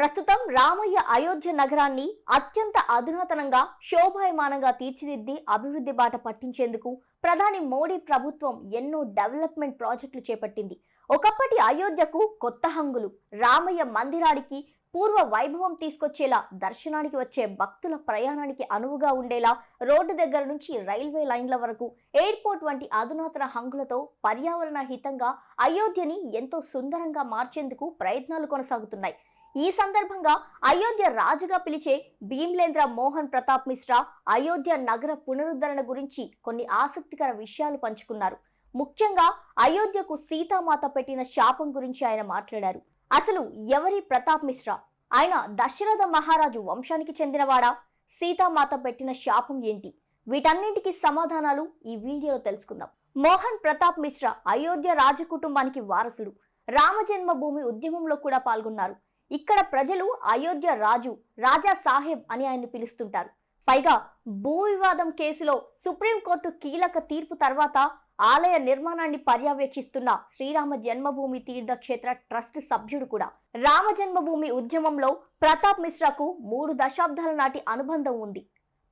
ప్రస్తుతం రామయ్య అయోధ్య నగరాన్ని అత్యంత అధునాతనంగా శోభాయమానంగా తీర్చిదిద్ది అభివృద్ధి బాట పట్టించేందుకు ప్రధాని మోడీ ప్రభుత్వం ఎన్నో డెవలప్మెంట్ ప్రాజెక్టులు చేపట్టింది. ఒకప్పటి అయోధ్యకు కొత్త హంగులు రామయ్య మందిరానికి పూర్వ వైభవం తీసుకొచ్చేలా దర్శనానికి వచ్చే భక్తుల ప్రయాణానికి అనువుగా ఉండేలా రోడ్డు దగ్గర నుంచి రైల్వే లైన్ల వరకు ఎయిర్పోర్ట్ వంటి అధునాతన హంగులతో పర్యావరణ హితంగా అయోధ్యని ఎంతో సుందరంగా మార్చేందుకు ప్రయత్నాలు కొనసాగుతున్నాయి. ఈ సందర్భంగా అయోధ్య రాజుగా పిలిచే భీమ్లేంద్ర మోహన్ ప్రతాప్ మిశ్రా అయోధ్య నగర పునరుద్ధరణ గురించి కొన్ని ఆసక్తికర విషయాలు పంచుకున్నారు. ముఖ్యంగా అయోధ్యకు సీతామాత పెట్టిన శాపం గురించి ఆయన మాట్లాడారు. అసలు ఎవరి ప్రతాప్ మిశ్రా? ఆయన దశరథ మహారాజు వంశానికి చెందినవాడా? సీతామాత పెట్టిన శాపం ఏంటి? వీటన్నింటికి సమాధానాలు ఈ వీడియోలో తెలుసుకుందాం. మోహన్ ప్రతాప్ మిశ్రా అయోధ్య రాజకుటుంబానికి వారసుడు. రామజన్మభూమి ఉద్యమంలో కూడా పాల్గొన్నారు. ఇక్కడ ప్రజలు అయోధ్య రాజు రాజా సాహెబ్ అని ఆయన్ని పిలుస్తుంటారు. పైగా భూ వివాదం కేసులో సుప్రీంకోర్టు కీలక తీర్పు తర్వాత ఆలయ నిర్మాణాన్ని పర్యవేక్షిస్తున్న శ్రీరామ జన్మభూమి తీర్థక్షేత్ర ట్రస్ట్ సభ్యుడు కూడా. రామ జన్మభూమి ఉద్యమంలో ప్రతాప్ మిశ్రాకు మూడు దశాబ్దాల నాటి అనుబంధం ఉంది.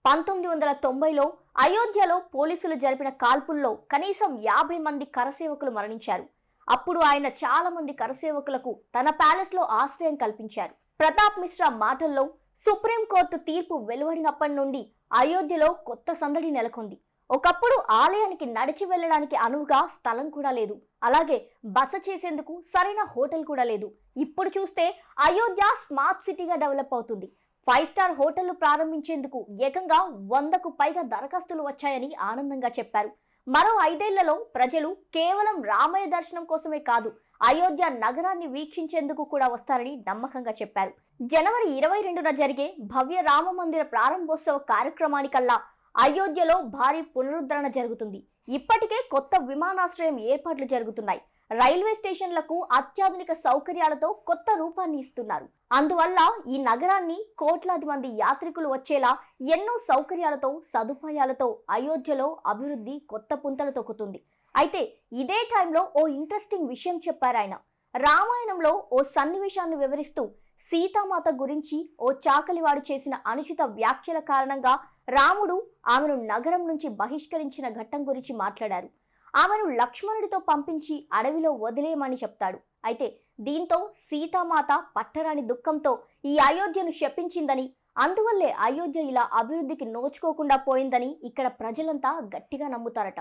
పంతొమ్మిది వందల తొంభైలో అయోధ్యలో పోలీసులు జరిపిన కాల్పుల్లో కనీసం యాభై మంది కరసేవకులు మరణించారు. అప్పుడు ఆయన చాలా మంది కరసేవకులకు తన ప్యాలెస్లో ఆశ్రయం కల్పించారు. ప్రతాప్ మిశ్రా మాటల్లో సుప్రీంకోర్టు తీర్పు వెలువడినప్పటి నుండి అయోధ్యలో కొత్త సందడి నెలకొంది. ఒకప్పుడు ఆలయానికి నడిచి వెళ్ళడానికి అనువుగా స్థలం కూడా లేదు. అలాగే బస చేసేందుకు సరైన హోటల్ కూడా లేదు. ఇప్పుడు చూస్తే అయోధ్య స్మార్ట్ సిటీగా డెవలప్ అవుతుంది. ఫైవ్ స్టార్ హోటళ్ళు ప్రారంభించేందుకు ఏకంగా వందకు పైగా దరఖాస్తులు వచ్చాయని ఆనందంగా చెప్పారు. మరో ఐదేళ్ళలో ప్రజలు కేవలం రామయ్య దర్శనం కోసమే కాదు అయోధ్య నగరాన్ని వీక్షించేందుకు కూడా వస్తారని నమ్మకంగా చెప్పారు. జనవరి ఇరవై రెండున జరిగే భవ్య రామ మందిర ప్రారంభోత్సవ కార్యక్రమానికల్లా అయోధ్యలో భారీ పునరుద్ధరణ జరుగుతుంది. ఇప్పటికే కొత్త విమానాశ్రయం ఏర్పాట్లు జరుగుతున్నాయి. రైల్వే స్టేషన్లకు అత్యాధునిక సౌకర్యాలతో కొత్త రూపాన్ని ఇస్తున్నారు. అందువల్ల ఈ నగరాన్ని కోట్లాది మంది యాత్రికులు వచ్చేలా ఎన్నో సౌకర్యాలతో సదుపాయాలతో అయోధ్యలో అభివృద్ధి కొత్త పుంతలు తొక్కుతుంది. అయితే ఇదే టైంలో ఓ ఇంట్రెస్టింగ్ విషయం చెప్పారు ఆయన. రామాయణంలో ఓ సన్నివేశాన్ని వివరిస్తూ సీతామాత గురించి ఓ చాకలివాడు చేసిన అనుచిత వ్యాఖ్యల కారణంగా రాముడు ఆమెను నగరం నుంచి బహిష్కరించిన ఘట్టం గురించి మాట్లాడారు. ఆమెను లక్ష్మణుడితో పంపించి అడవిలో వదిలేయమని చెప్తాడు. అయితే దీంతో సీతామాత పట్టరాని దుఃఖంతో ఈ అయోధ్యను శపించిందని అందువల్లే అయోధ్య ఇలా అభివృద్ధికి నోచుకోకుండా పోయిందని ఇక్కడ ప్రజలంతా గట్టిగా నమ్ముతారట.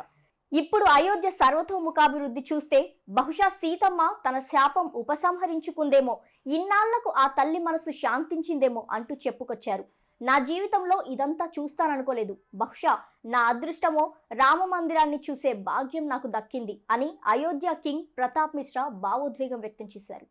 ఇప్పుడు అయోధ్య సర్వతోముఖాభివృద్ధి చూస్తే బహుశా సీతమ్మ తన శాపం ఉపసంహరించుకుందేమో ఇన్నాళ్ళకు ఆ తల్లి మనసు శాంతించిందేమో అంటూ చెప్పుకొచ్చారు. నా జీవితంలో ఇదంతా చూస్తాననుకోలేదు. బహుశా నా అదృష్టమో రామ మందిరాన్ని చూసే భాగ్యం నాకు దక్కింది అని అయోధ్య కింగ్ ప్రతాప్ మిశ్రా భావోద్వేగం వ్యక్తం చేశారు.